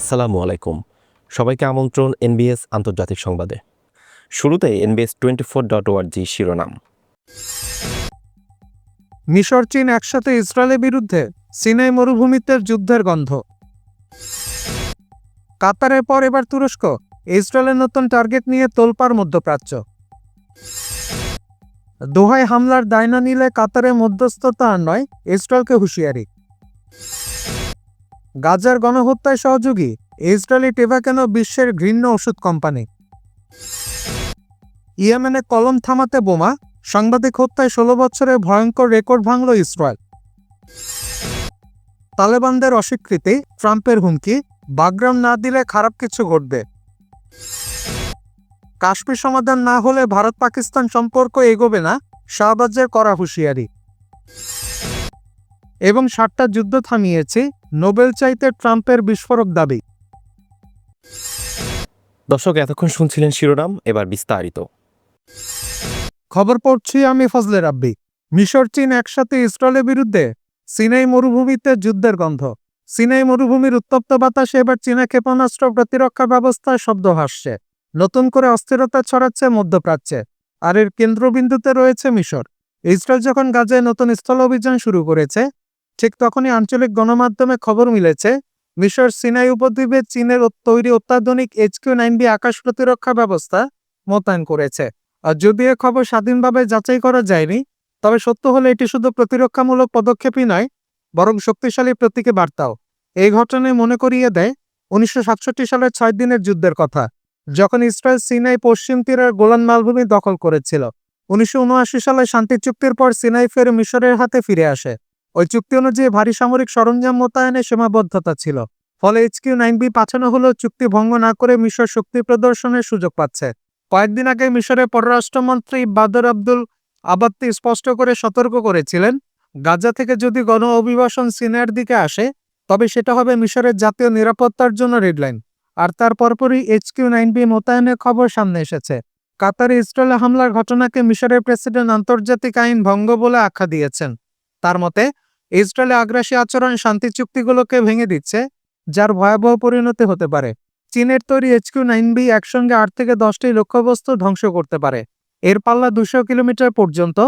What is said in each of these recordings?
আসসালামু আলাইকুম। সবাইকে আমন্ত্রণ এনবিএস আন্তর্জাতিক সংবাদে। শুরুতে N B S twenty four dot ওয়ার্জি শিরোনাম। মিশর, চীন একসাথে ইসরায়েলের বিরুদ্ধে সিনাই মরুভূমিতে যুদ্ধের গন্ধ। কাতারের পর এবার তুরস্ক, ইসরায়েলের নতুন টার্গেট নিয়ে তোলপার মধ্যপ্রাচ্য। দোহায় হামলার দায় না নিলে কাতারে মধ্যস্থতা নয়, ইসরায়েলকে হুঁশিয়ারি। গাজার গণহত্যায় সহযোগী। ইসরায়েলি টেভা কেন বিশ্বের ঘৃণ্য ওষুধ কোম্পানি? ইয়েমেনে কলম থামাতে বোমা? সাংবাদিক হত্যায় ষোলো বছরে ভয়ঙ্কর রেকর্ড ভাঙল ইসরায়েল। তালেবানদের অস্বীকৃতি, ট্রাম্পের হুমকি, বাগরাম না দিলে খারাপ কিছু ঘটবে। কাশ্মীর সমাধান না হলে ভারত পাকিস্তান সম্পর্ক এগোবে না, শাহবাজের করা হুঁশিয়ারি। এবং সাতটা যুদ্ধ থামিয়েছে নোবেল চাইতে ট্রাম্পের বিস্ফোরক দাবি। দর্শক এতক্ষণ শুনছিলেন শিরোনাম এবার বিস্তারিত। খবর পড়ছি আমি ফজলে রাব্বি। মিশর চীন একসাথে ইসরায়েলের বিরুদ্ধে সিনাই মরুভূমিতে যুদ্ধের গন্ধ। সিনাই মরুভূমির উত্তপ্ত বাতাসে এবার চীনা ক্ষেপণাস্ত্র প্রতিরক্ষা ব্যবস্থায় শব্দ হাসছে। নতুন করে অস্থিরতা ছড়াচ্ছে মধ্যপ্রাচ্যে। আর এর কেন্দ্রবিন্দুতে রয়েছে মিশর। ইসরায়েল যখন গাজায় নতুন স্থল অভিযান শুরু করেছে ঠিক তখনই আঞ্চলিক গণমাধ্যমে খবর মিলেছে, মিশর সিনাই উপদ্বীপে চীনের তৈরি অত্যাধুনিক এইচকিউ নাইন বি আকাশ প্রতিরক্ষা ব্যবস্থা মোতায়েন করেছে। আর যদিও খবর স্বাধীনভাবে যাচাই করা যায়নি, তবে সত্য হলে এটি শুধু প্রতিরক্ষামূলক পদক্ষেপই নয়, বরং শক্তিশালী প্রতীকে বার্তাও। এই ঘটনায় মনে করিয়ে দেয়, উনিশশো সাতষট্টি সালের ছয় দিনের যুদ্ধের কথা, যখন ইসরায়েল সিনাই পশ্চিম তীরের গোলান মালভূমি দখল করেছিল। উনিশশো উনআশি সালে শান্তি চুক্তির পর সিনাই ফের মিশরের হাতে ফিরে আসে। ওই চুক্তি অনুযায়ী ভারী সামরিক সরঞ্জাম মোতায়েনে সীমাবদ্ধতা ছিল, ফলে এইচকিউ নাইন বি পাঠানো হলেও চুক্তি ভঙ্গ না করে মিশর শক্তি প্রদর্শনের সুযোগ পাচ্ছে। কয়েকদিন আগে মিশরের পররাষ্ট্রমন্ত্রী বাদর আব্দুল আবাত্তি স্পষ্ট করে সতর্ক করেছিলেন, গাজা থেকে যদি গণ অভিবাসন সিনাইয়ের দিকে আসে, তবে সেটা হবে মিশরের জাতীয় নিরাপত্তার জন্য রেডলাইন। আর তার পরপরই এইচকিউ নাইন বি মোতায়েনের খবর সামনে এসেছে। কাতারে ইসরায়েলে হামলার ঘটনাকে মিশরের প্রেসিডেন্ট আন্তর্জাতিক আইন ভঙ্গ বলে আখ্যা দিয়েছেন। তার মতে ইসরায়েলে আগ্রাসী আচরণ শান্তি চুক্তিগুলোকে ভেঙে দিচ্ছে, যার ভয়াবহ পরিণতি হতে পারে। চীনের তৈরি এইচকিউ নাইন বি একসঙ্গে আট থেকে দশটি লক্ষ্যবস্তু ধ্বংস করতে পারে। এর পাল্লা দুশো কিলোমিটার পর্যন্ত,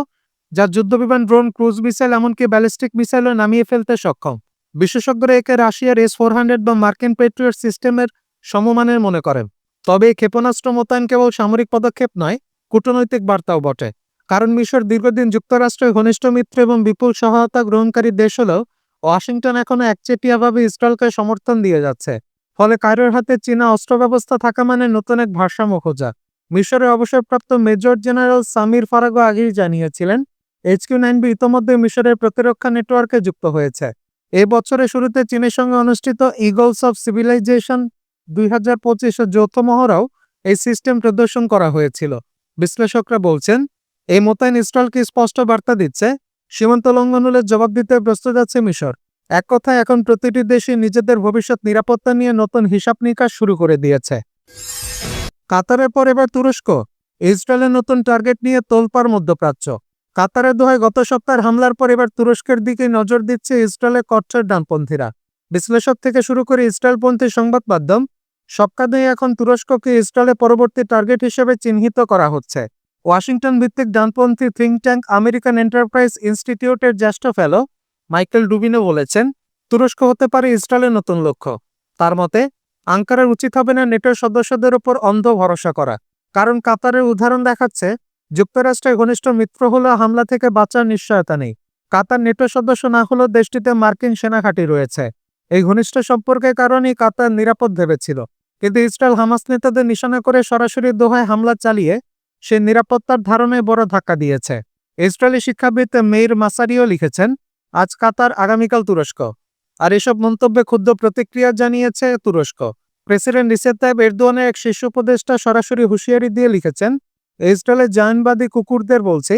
যা যুদ্ধবিমান ড্রোন, ক্রুজ মিসাইল, এমনকি ব্যালিস্টিক মিসাইলও নামিয়ে ফেলতে সক্ষম। বিশেষজ্ঞরা একে রাশিয়ার এস ফোর হান্ড্রেড বা মার্কিন পেট্রিয়ট সিস্টেমের সমমানের মনে করেন। তবে ক্ষেপণাস্ত্র মোতায়েন কেবল সামরিক পদক্ষেপ নয়, কূটনৈতিক বার্তাও বটে। কারণ মিশর দীর্ঘদিন যুক্তরাষ্ট্রের ঘনিষ্ঠ মিত্র এবং বিপুল সহায়তা গ্রহণকারী দেশ হলেও ওয়াশিংটন এখনও একচেটিয়াভাবে ইসরায়েলকে সমর্থন দিয়ে যাচ্ছে। ফলে কায়রোর হাতে চীনা অস্ত্র ব্যবস্থা থাকা মানে নতুন এক ভারসাম্য খোঁজা। মিশরের অবসরপ্রাপ্ত মেজর জেনারেল সামির ফারাগো আগেই জানিয়েছিলেন এইচকিউ নাইন বি ইতোমধ্যে মিশরের প্রতিরক্ষা নেটওয়ার্কে যুক্ত হয়েছে। এ বছরের শুরুতে চীনের সঙ্গে অনুষ্ঠিত ইগলস অফ সিভিলাইজেশন দুই হাজার পঁচিশে যৌথ মহড়াও এই সিস্টেম প্রদর্শন করা হয়েছিল। বিশ্লেষকরা বলছেন এই মোতায়েন ইসরায়েলকে স্পষ্ট বার্তা দিচ্ছে, সীমান্ত লঙ্ঘন হলে জবাব দিতে প্রস্তুত আছে মিশর। এক কথায়, এখন প্রতিটি দেশই নিজেদের ভবিষ্যৎ নিরাপত্তা নিয়ে নতুন হিসাব নিকাশ শুরু করে দিয়েছে। কাতারের পর এবার তুরস্ক। ইসরায়েলের নতুন টার্গেট নিয়ে তোলপার মধ্যপ্রাচ্য। কাতারের দোহায় গত সপ্তাহের হামলার পর এবার তুরস্কের দিকে নজর দিচ্ছে ইসরায়েলের কট্টর ডানপন্থীরা। বিশ্লেষক থেকে শুরু করে ইসরায়েলপন্থী সংবাদ মাধ্যম সব কাঁধেই এখন তুরস্ককে ইসরায়েলের পরবর্তী টার্গেট হিসেবে চিহ্নিত করা হচ্ছে। ওয়াশিংটন ভিত্তিক ডানপন্থী থিঙ্ক ট্যাঙ্ক আমেরিকান এন্টারপ্রাইজ ইনস্টিটিউটের জ্যেষ্ঠ ফেলো মাইকেল ডুবিনো বলেছেন, তুরস্ক হতে পারে ইসরায়েলের নতুন লক্ষ্য। তার মতে, আঙ্কারের উচিত হবে না নেটোর সদস্যদের ওপর অন্ধ ভরসা করা। কারণ কাতারের উদাহরণ দেখাচ্ছে, যুক্তরাষ্ট্রের ঘনিষ্ঠ মিত্র হলেও হামলা থেকে বাঁচার নিশ্চয়তা নেই। কাতার নেটো সদস্য না হলেও দেশটিতে মার্কিন সেনাঘাঁটি রয়েছে। এই ঘনিষ্ঠ সম্পর্কের কারণেই কাতার নিরাপদ ভেবেছিল। কিন্তু ইসরায়েল হামাস নেতাদের নিশানা করে সরাসরি দোহায় হামলা চালিয়ে সে নিরাপত্তার ধারণায় বড় ধাক্কা দিয়েছে। ইসরায়েলি শিক্ষাবিদ মেইর মাসারিও লিখেছেন, আজ কাতার আগামীকাল তুরস্ক। আর এসব মন্তব্যে ক্ষুদ্র প্রতিক্রিয়া জানিয়েছে তুরস্ক। প্রেসিডেন্ট রিসেপ তাইব এরদোয়ানের এক শীর্ষ উপদেষ্টা সরাসরি হুঁশিয়ারি দিয়ে লিখেছেন ইসরায়েলের জায়নবাদী কুকুরদের বলছি,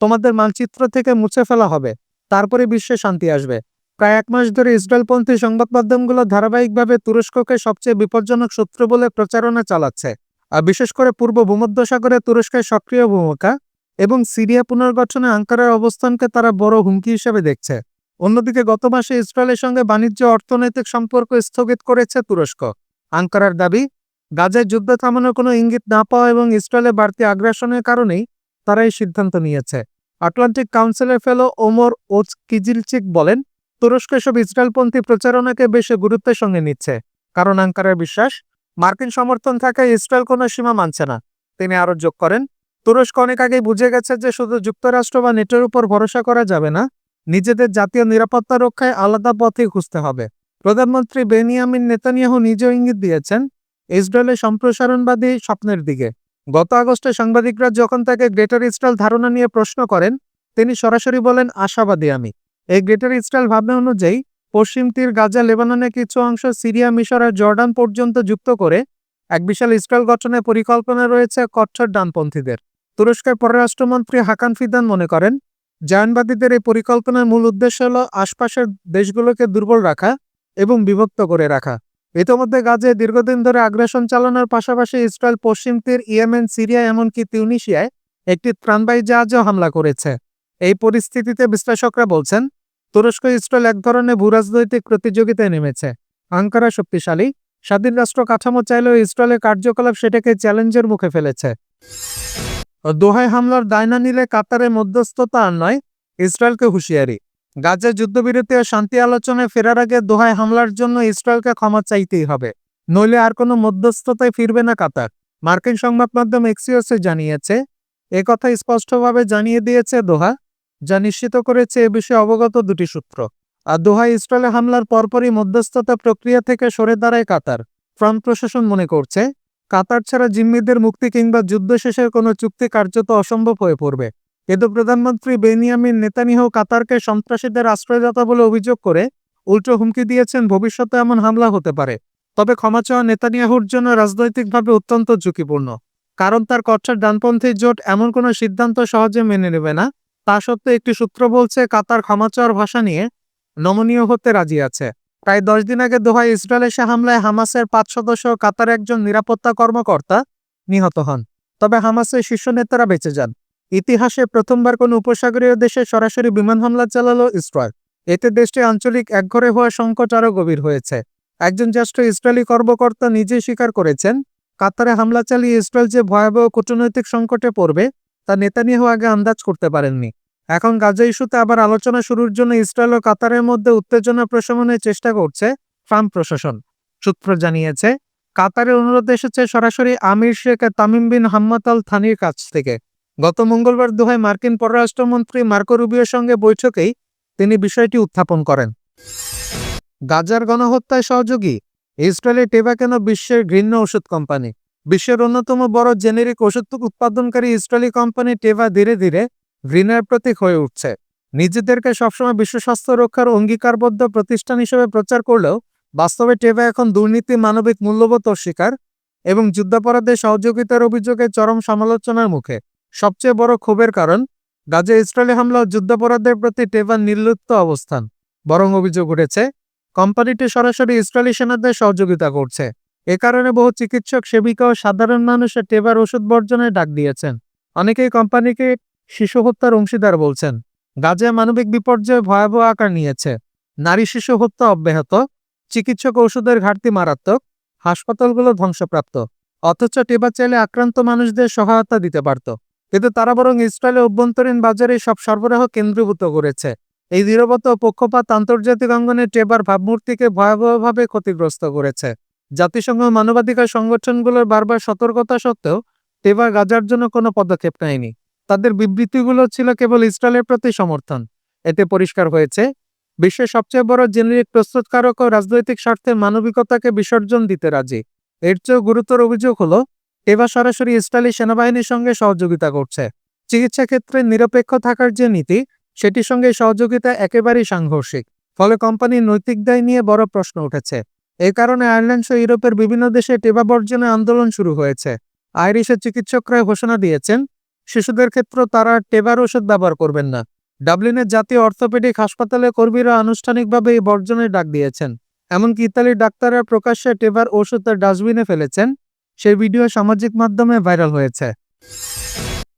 তোমাদের মানচিত্র থেকে মুছে ফেলা হবে। তারপরে বিশ্বে শান্তি আসবে। প্রায় এক মাস ধরে ইসরায়েলপন্থী সংবাদ মাধ্যমগুলো ধারাবাহিকভাবে তুরস্ককে সবচেয়ে বিপজ্জনক শত্রু বলে প্রচারণা চালাচ্ছে। বিশেষ করে পূর্ব ভূমধ্যসাগরে তুরস্কের সক্রিয় ভূমিকা এবং সিরিয়া পুনর্গঠনে আঙ্কারার অবস্থানকে তারা বড় হুমকি হিসেবে দেখছে। অন্যদিকে গত মাসে ইসরায়েলের সঙ্গে বাণিজ্য অর্থনৈতিক সম্পর্ক স্থগিত করেছে তুরস্ক। আঙ্কারার দাবি, গাজায় যুদ্ধ থামানোর কোনো ইঙ্গিত না পাওয়া এবং ইসরায়েলের বাড়তি আগ্রাসনের কারণেই তারা এই সিদ্ধান্ত নিয়েছে। আটলান্টিক কাউন্সিলের ফেলো ওমর ওচ কিজিলচিক বলেন, তুরস্ক এসব ইসরায়েলপন্থী প্রচারণাকে বেশি গুরুত্বের সঙ্গে নিচ্ছে, কারণ আঙ্কারের বিশ্বাস মার্কিন সমর্থন থাকায় ইসরায়েল কোনো সীমা মানছে না। তিনি আরও যোগ করেন, তুরস্ক অনেক আগেই বুঝে গেছে যে শুধু যুক্তরাষ্ট্র বা নেটোর উপর ভরসা করা যাবে না, নিজেদের জাতীয় নিরাপত্তা রক্ষায় আলাদা পথে খুঁজতে হবে। প্রধানমন্ত্রী বেনিয়ামিন নেতানিয়াহু নিজেও ইঙ্গিত দিয়েছেন, ইসরায়েলের সম্প্রসারণবাদী স্বপ্নের দিকে। গত আগস্টে সাংবাদিকরা যখন তাকে গ্রেটার ইসরায়েল ধারণা নিয়ে প্রশ্ন করেন, তিনি সরাসরি বলেন, আশাবাদী আমি। এই গ্রেটার ইসরায়েল ভাবনা অনুযায়ী পশ্চিম তীর গাজা লেবাননের কিছু অংশ সিরিয়া, মিশর আর জর্ডান পর্যন্ত যুক্ত করে এক বিশাল ইসরায়েল গঠনের পরিকল্পনা রয়েছে কচ্ছর ডানপন্থীদের। তুরস্কের পররাষ্ট্রমন্ত্রী হাকান ফিদান মনে করেন, জায়নবাদীদের এই পরিকল্পনার মূল উদ্দেশ্য হল আশপাশের দেশগুলোকে দুর্বল রাখা এবং বিভক্ত করে রাখা। ইতোমধ্যে গাজে দীর্ঘদিন ধরে আগ্রাসন চালানোর পাশাপাশি ইসরায়েল পশ্চিম তীর, ইয়েমেন, সিরিয়া এমনকি তিউনিশিয়ায় একটি ত্রাণবাহী জাহাজও হামলা করেছে। এই পরিস্থিতিতে বিশ্লেষকরা বলছেন তুরস্ক, ইসরায়েল এক ধরনের ভূরাজনৈতিক প্রতিযোগিতায় নেমেছে। আঙ্কারা শক্তিশালী, স্বাধীন রাষ্ট্র কাঠামো চাইলেও ইসরায়েলের কার্যকলাপ সেটাকে চ্যালেঞ্জের মুখে ফেলেছে। দোহায় হামলার দায় না নিলে কাতারের মধ্যস্থতা আর নয়, ইসরায়েলকে হুঁশিয়ারি। গাজা যুদ্ধবিরতি ও শান্তি আলোচনায় ফেরার আগে দোহায় হামলার জন্য ইসরায়েলকে ক্ষমা চাইতেই হবে। নইলে আর কোনো মধ্যস্থতায় ফিরবে না কাতার। মার্কিন সংবাদ মাধ্যম এক্সিওসে জানিয়েছে, এ কথা স্পষ্টভাবে জানিয়ে দিয়েছে দোহা। যা নিশ্চিত করেছে এ বিষয়ে অবগত দুটি সূত্র। আর দোহায় ইসরায়েলে হামলার পরপরই মধ্যস্থতা প্রক্রিয়া থেকে সরে দাঁড়ায় কাতার। ট্রাম্প প্রশাসন মনে করছে, কাতার ছাড়া জিম্মিদের মুক্তি কিংবা যুদ্ধ শেষের কোনো চুক্তি কার্যত অসম্ভব হয়ে পড়বে। কিন্তু প্রধানমন্ত্রী বেনিয়ামিন নেতানিয়াহু কাতারকে সন্ত্রাসীদের আশ্রয়দাতা বলে অভিযোগ করে উল্টো হুমকি দিয়েছেন ভবিষ্যতে এমন হামলা হতে পারে। তবে ক্ষমা চাওয়া নেতানিয়াহুর জন্য রাজনৈতিকভাবে অত্যন্ত ঝুঁকিপূর্ণ। কারণ তার কচ্ছার ডানপন্থী জোট এমন কোনো সিদ্ধান্ত সহজে মেনে নেবে না তা সত্ত্বেও একটি সূত্র বলছে, কাতার ক্ষমা চাওয়ার ভাষা নিয়ে নমনীয় হতে রাজি আছে। প্রায় দশ দিন আগে দোহায় ইসরায়েল এসে হামলায় হামাসের পাঁচ সদস্য কাতার একজন নিরাপত্তা কর্মকর্তা নিহত হন। তবে হামাসের শীর্ষ নেতারা বেঁচে যান। ইতিহাসে প্রথমবার কোনো উপসাগরীয় দেশে সরাসরি বিমান হামলা চালালো ইসরায়েল। এতে দেশটি আঞ্চলিক একঘরে হওয়া সংকট আরও গভীর হয়েছে। একজন জ্যেষ্ঠ ইসরায়েলি কর্মকর্তা নিজেই স্বীকার করেছেন, কাতারে হামলা চালিয়ে ইসরায়েল যে ভয়াবহ কূটনৈতিক সংকটে পড়বে তা নেতানিয়াহু আগে আন্দাজ করতে পারেননি। এখন গাজা ইস্যুতে আবার আলোচনা শুরুর জন্য ইসরায়েল ও কাতারের মধ্যে উত্তেজনা প্রশমনের চেষ্টা করছে ট্রাম্প প্রশাসন। সূত্র জানিয়েছে, কাতারের অনুরোধ এসেছে সরাসরি আমির শেখ তামিম বিন হাম্মাদ আল থানির কাছ থেকে। গত মঙ্গলবার দোহায় মার্কিন পররাষ্ট্রমন্ত্রী মার্কো রুবিওর সঙ্গে বৈঠকেই তিনি বিষয়টি উত্থাপন করেন। গাজার গণহত্যায় সহযোগী ইসরায়েলের টেবা কেন বিশ্বের ঘৃণ্য ওষুধ কোম্পানি। বিশ্বের অন্যতম বড় জেনেরিক ওষুধ উৎপাদনকারী ইসরায়েলি কোম্পানি টেভা ধীরে ধীরে ঘৃণার প্রতীক হয়ে উঠছে। নিজেদেরকে সবসময় বিশ্ব স্বাস্থ্য রক্ষার অঙ্গীকারবদ্ধ প্রতিষ্ঠান হিসেবে প্রচার করলেও বাস্তবে টেভা এখন দুর্নীতি, মানবিক মূল্যবোধ অস্বীকার এবং যুদ্ধাপরাধে সহযোগিতার অভিযোগে চরম সমালোচনার মুখে। সবচেয়ে বড় ক্ষোভের কারণ, গাজে ইসরায়েলি হামলা ও যুদ্ধাপরাধের প্রতি টেবার নির্লিপ্ত অবস্থান। বরং অভিযোগ উঠেছে, কোম্পানিটি সরাসরি ইসরায়েলি সেনাদের সহযোগিতা করছে। এ কারণে বহু চিকিৎসক, সেবিকা ও সাধারণ মানুষের টেবার ওষুধ বর্জনের ডাক দিয়েছেন। অনেকেই কোম্পানিকে শিশু হত্যার অংশীদার বলছেন। গাজায় মানবিক বিপর্যয় ভয়াবহ আকার নিয়েছে। নারী শিশু হত্যা অব্যাহত, চিকিৎসক ওষুধের ঘাটতি মারাত্মক, হাসপাতালগুলো ধ্বংসপ্রাপ্ত। অথচ টেবা চাইলে আক্রান্ত মানুষদের সহায়তা দিতে পারত। কিন্তু তারা বরং ইসরায়েলের অভ্যন্তরীণ বাজারে সব সরবরাহ কেন্দ্রীভূত করেছে। এই ও পক্ষপাত আন্তর্জাতিক অঙ্গনে টেবার ভাবমূর্তিকে ভয়াবহভাবে ক্ষতিগ্রস্ত করেছে। জাতিসংঘ মানবাধিকার সংগঠনগুলোর বারবার সতর্কতা সত্ত্বেও টেবার গাজার জন্য কোনো পদক্ষেপ নেয়নি। তাদের বিবৃতিগুলো ছিল কেবল ইসরায়েলের প্রতি সমর্থন। এতে পরিষ্কার হয়েছে, বিশ্বের সবচেয়ে বড় জেনেরিক প্রস্তুতকারক ও রাজনৈতিক স্বার্থে মানবিকতাকে বিসর্জন দিতে রাজি। এর চেয়েও গুরুতর অভিযোগ হলো টেবা সরাসরি ইসরায়েলি সেনাবাহিনীর সঙ্গে সহযোগিতা করছে। চিকিৎসা ক্ষেত্রে নিরপেক্ষ থাকার যে নীতি, সেটির সঙ্গে সহযোগিতা একেবারেই সাংঘর্ষিক। ফলে কোম্পানির নৈতিক দায় নিয়ে বড় প্রশ্ন উঠেছে। এই কারণে আয়ারল্যান্ড সহ ইউরোপের বিভিন্ন দেশে টেবা বর্জনের আন্দোলন শুরু হয়েছে। আইরিশের চিকিৎসকরা ঘোষণা দিয়েছেন, শিশুদের ক্ষেত্রে তারা টেবার ওষুধ ব্যবহার করবেন না। ডাবলিনের জাতীয় অর্থোপেডিক হাসপাতালে কর্মীরা আনুষ্ঠানিকভাবে এই বর্জনের ডাক দিয়েছেন। এমনকি ইতালির ডাক্তাররা প্রকাশ্যে টেবার ওষুধ তার ডাস্টবিনে ফেলেছেন। সেই ভিডিও সামাজিক মাধ্যমে ভাইরাল হয়েছে।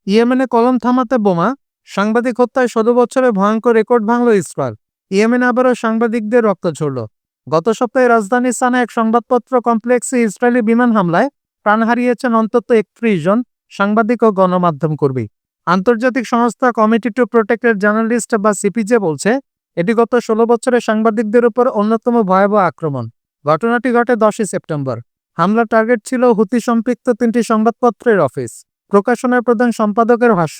ইয়েমেনে কলম থামাতে বোমা, সাংবাদিক হত্যায় ষোলো বছরে ভয়ঙ্কর রেকর্ড ভাঙল ইসরায়েল। ইয়েমেনে আবারও সাংবাদিকদের রক্ত ঝরল। গত সপ্তাহে রাজধানী সানা এক সংবাদপত্র কমপ্লেক্সে ইসরায়েলি বিমান হামলায় প্রাণ হারিয়েছেন অন্তত একত্রিশ জন সাংবাদিক ও গণমাধ্যম কর্মী। আন্তর্জাতিক সংস্থা কমিটি টু প্রোটেক্টেড জার্নালিস্ট বা সিপিজে বলছে, এটি গত ষোলো বছরের সাংবাদিকদের উপর অন্যতম ভয়াবহ আক্রমণ। ঘটনাটি ঘটে দশই সেপ্টেম্বর। হামলার টার্গেট ছিল হুতি সম্পৃক্ত তিনটি সংবাদপত্রের অফিস। প্রকাশনার প্রধান সম্পাদকের ভাষ্য,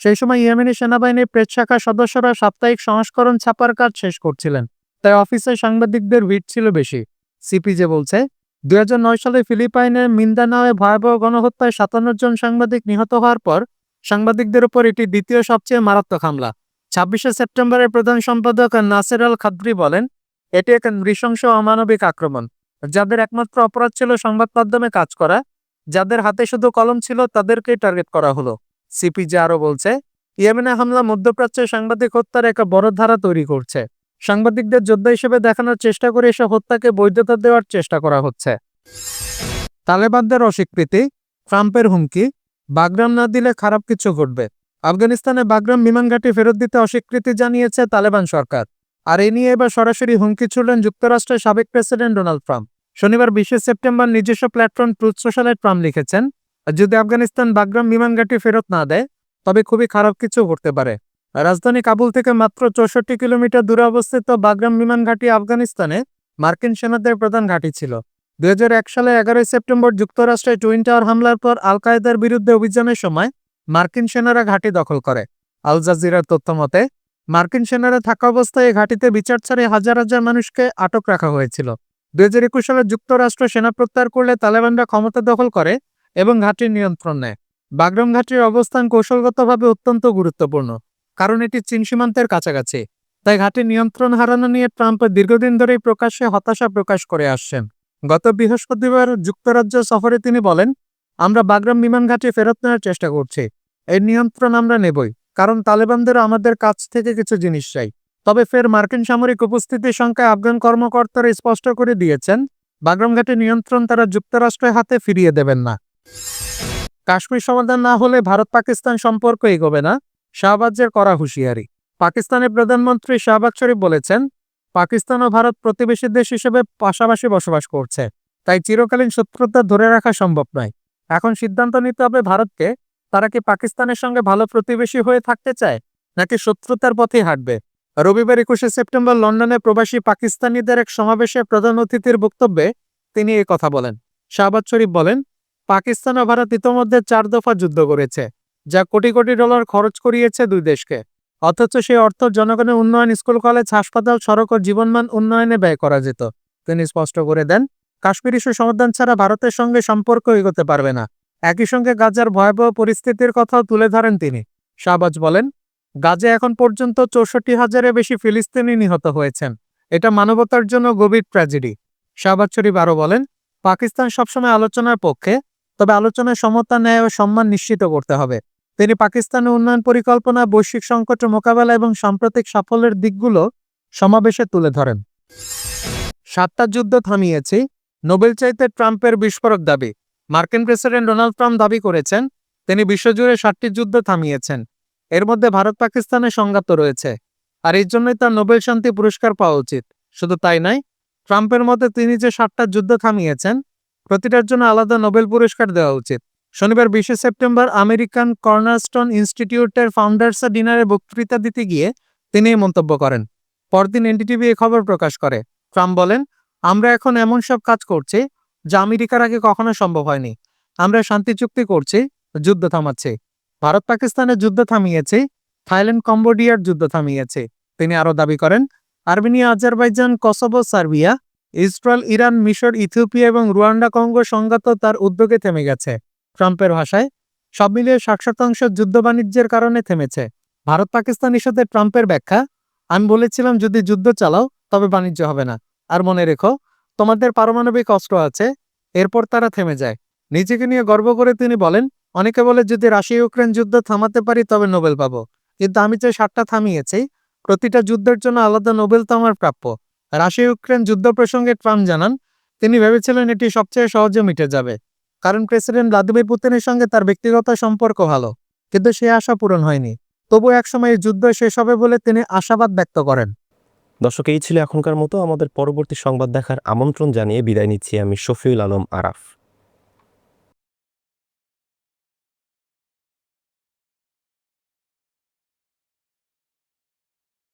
সেই সময় ইয়েমেনি সেনাবাহিনীর প্রেস শাখার সদস্যরা সাপ্তাহিক সংস্করণ ছাপার কাজ শেষ করছিলেন। তাই অফিসে সাংবাদিকদের ভিড় ছিল বেশি। সিপিজে বলছে, দুই হাজার নয় সালে ফিলিপাইনের মিন্দানাওয়ে ভয়াবহ গণহত্যায় সাতান্ন জন সাংবাদিক নিহত হওয়ার পর সাংবাদিকদের উপর এটি দ্বিতীয় সবচেয়ে মারাত্মক হামলা। ছাব্বিশে সেপ্টেম্বরের প্রধান সম্পাদক নাসের আল খাদ্রি বলেন, এটি এক নৃশংস অমানবিক আক্রমণ, যাদের একমাত্র অপরাধ ছিল সংবাদ মাধ্যমে কাজ করা। যাদের হাতে শুধু কলম ছিল, তাদেরকেই টার্গেট করা হলো। সিপিজে আরও বলছে, ইয়েমেনে হামলা মধ্যপ্রাচ্যে সাংবাদিক হত্যার একটা বড় ধারা তৈরি করছে। সাংবাদিকদের যোদ্ধা হিসেবে দেখানোর চেষ্টা করে এসব হত্যাকে বৈধতা দেওয়ার চেষ্টা করা হচ্ছে। তালেবানদের অস্বীকৃতি ট্রাম্পের হুমকি, বাগরাম না দিলে খারাপ কিছু ঘটবে। আফগানিস্তানে বাগরাম বিমানঘাটি ফেরত দিতে অস্বীকৃতি জানিয়েছে তালেবান সরকার। আর এ নিয়ে এবার সরাসরি হুমকি ছুড়লেন যুক্তরাষ্ট্রের সাবেক প্রেসিডেন্ট ডোনাল্ড ট্রাম্প। শনিবার বিশে সেপ্টেম্বর নিজস্ব প্ল্যাটফর্ম ট্রুথ সোশ্যালে ট্রাম্প লিখেছেন, যদি আফগানিস্তান বাগরাম বিমানঘাটি ফেরত না দেয়, তবে খুবই খারাপ কিছু ঘটতে পারে। রাজধানী কাবুল থেকে মাত্র চৌষট্টি কিলোমিটার দূরে অবস্থিত বাগরাম বিমান ঘাঁটি আফগানিস্তানে মার্কিন সেনাদের প্রধান ঘাঁটি ছিল। দুই হাজার এক সালে এগারোই সেপ্টেম্বর যুক্তরাষ্ট্রে টুইন টাওয়ার হামলার পর আল কায়েদার বিরুদ্ধে অভিযানের সময় মার্কিন সেনারা ঘাঁটি দখল করে। আল জাজিরার তথ্য মতে, মার্কিন সেনারা থাকা অবস্থায় এই ঘাঁটিতে বিচার ছাড়ে হাজার হাজার মানুষকে আটক রাখা হয়েছিল। দুই হাজার একুশ সালে যুক্তরাষ্ট্র সেনা প্রত্যাহার করলে তালেবানরা ক্ষমতা দখল করে এবং ঘাঁটির নিয়ন্ত্রণ নেয়। বাগরাম ঘাঁটির অবস্থান কৌশলগতভাবে অত্যন্ত গুরুত্বপূর্ণ। কারণ এটি চীন সীমান্তের কাছাকাছি, তাই ঘাঁটির নিয়ন্ত্রণ হারানো নিয়ে ট্রাম্প দীর্ঘদিন ধরেই প্রকাশ্যে হতাশা প্রকাশ করে আসছেন। গত বৃহস্পতিবার যুক্তরাজ্য সফরে তিনি বলেন, আমরা বাগরাম বিমান ঘাঁটি ফেরত নেওয়ার চেষ্টা করছি। এর নিয়ন্ত্রণ আমরা নেবই, কারণ তালেবানদের আমাদের কাছ থেকে কিছু জিনিস চাই। তবে ফের মার্কিন সামরিক উপস্থিতির সংখ্যায় আফগান কর্মকর্তারা স্পষ্ট করে দিয়েছেন, বাগরাম ঘাটের নিয়ন্ত্রণ তারা যুক্তরাষ্ট্রের হাতে ফিরিয়ে দেবেন না। কাশ্মীর সমাধান না হলে ভারত পাকিস্তান সম্পর্ক এগোবে না। শাহবাজের করা হুঁশিয়ারি। পাকিস্তানের প্রধানমন্ত্রী শাহবাজ শরীফ বলেছেন, পাকিস্তান ও ভারত প্রতিবেশী দেশ হিসেবে পাশাপাশি বসবাস করছে। তাই চিরকালীন শত্রুতা ধরে রাখা সম্ভব নয়। এখন সিদ্ধান্ত নিতে হবে ভারতকে। তারা কি পাকিস্তানের সঙ্গে ভালো প্রতিবেশী হয়ে থাকতে চায়, নাকি শত্রুতার পথে হাঁটবে? রবিবার একুশে সেপ্টেম্বর লন্ডনে প্রবাসী পাকিস্তানিদের এক সমাবেশে প্রধান অতিথির বক্তব্যে তিনি এই কথা বলেন। শাহবাজ শরীফ বলেন, পাকিস্তান ও ভারত ইতোমধ্যে চার দফা যুদ্ধ করেছে। যা কোটি কোটি ডলার খরচ করিয়েছে দুই দেশকে। অথচ সেই অর্থ জনগণের উন্নয়ন, স্কুল, কলেজ, হাসপাতাল, সড়ক ও জীবনমান উন্নয়নে ব্যয় করা যেত। তিনি স্পষ্ট করে দেন, কাশ্মীর ইস্যু সমাধান ছাড়া ভারতের সঙ্গে সম্পর্ক এগোতে পারবে না। একই সঙ্গে গাজার ভয়াবহ পরিস্থিতির কথাও তুলে ধরেন তিনি। শাহবাজ বলেন, গাজে এখন পর্যন্ত চৌষট্টি হাজারের বেশি ফিলিস্তিনি নিহত হয়েছেন। এটা মানবতার জন্য গভীর ট্র্যাজেডি। শাহবাজ শরীফ আরও বলেন, পাকিস্তান সবসময় আলোচনার পক্ষে, তবে আলোচনায় সমতা, ন্যায় ও সম্মান নিশ্চিত করতে হবে। তিনি পাকিস্তানের উন্নয়ন পরিকল্পনা, বৈশ্বিক সংকট মোকাবেলা এবং সাম্প্রতিক সাফল্যের দিকগুলো সমাবেশে তুলে ধরেন। সাতটা যুদ্ধ থামিয়েছি। নোবেল চাইতে ট্রাম্পের বিস্ফোরক দাবি। মার্কিন প্রেসিডেন্ট ডোনাল্ড ট্রাম্প দাবি করেছেন, তিনি বিশ্বজুড়ে সাতটি যুদ্ধ থামিয়েছেন। এর মধ্যে ভারত, পাকিস্তানের সংঘাত রয়েছে। আর এই জন্যই তার নোবেল শান্তি পুরস্কার পাওয়া উচিত। শুধু তাই নয়, ট্রাম্পের মতে তিনি যে সাতটা যুদ্ধ থামিয়েছেন, প্রতিটার জন্য আলাদা নোবেল পুরস্কার দেওয়া উচিত। শনিবার বিশে সেপ্টেম্বর আমেরিকান কর্নারস্টোন ইনস্টিটিউটের ফাউন্ডার্স ডিনারে বক্তৃতা দিতে গিয়ে তিনি এই মন্তব্য করেন। পরদিন এনডিটিভি এই খবর প্রকাশ করে। ট্রাম্প বলেন, আমরা এখন এমন সব কাজ করছি যা আমেরিকার আগে কখনো সম্ভব হয়নি। আমরা শান্তি চুক্তি করছি, যুদ্ধ থামাচ্ছি। ভারত পাকিস্তানের যুদ্ধ থামিয়েছে, থাইল্যান্ড কম্বোডিয়ার যুদ্ধ থামিয়েছে। তিনি আরও দাবি করেন, Armenia, Azerbaijan, Kosovo, Serbia, Israel, Iran, মিশর, ইথিওপিয়া এবং রুয়ান্ডা কঙ্গো সংঘাত তার উদ্যোগে থেমে গেছে। ট্রাম্পের ভাষায়, সব মিলিয়ে ষাট শতাংশ যুদ্ধ বাণিজ্যের কারণে থেমেছে। ভারত পাকিস্তান ইস্যুতে ট্রাম্পের ব্যাখ্যা, আমি বলেছিলাম যদি যুদ্ধ চালাও, তবে বাণিজ্য হবে না। আর মনে রেখো, তোমাদের পারমাণবিক অস্ত্র আছে, এরপর তারা থেমে যায়। নিজেকে নিয়ে গর্ব করে তিনি বলেন, অনেকে বলে যদি রাশিয়া ইউক্রেন যুদ্ধ থামাতে পারি, তবে নোবেল পাবো। কিন্তু আমি যে সাতটা থামিয়েছি, প্রতিটা যুদ্ধের জন্য আলাদা নোবেল তো আমার প্রাপ্য। রাশিয়া ইউক্রেন যুদ্ধ প্রসঙ্গে ট্রাম্প জানান, তিনি ভেবেছিলেন এটি সবচেয়ে সহজে মিটে যাবে। কারণ প্রেসিডেন্ট ভ্লাদিমির পুতিনের সঙ্গে তার ব্যক্তিগত সম্পর্ক ভালো, কিন্তু সে আশা পূরণ হয়নি। তবু একসময় যুদ্ধ শেষ হবে বলে তিনি আশাবাদ ব্যক্ত করেন। দর্শক, এই ছিল এখনকার মতো। আমাদের পরবর্তী সংবাদ দেখার আমন্ত্রণ জানিয়ে বিদায় নিচ্ছি আমি শফিউল আলম আরাফ।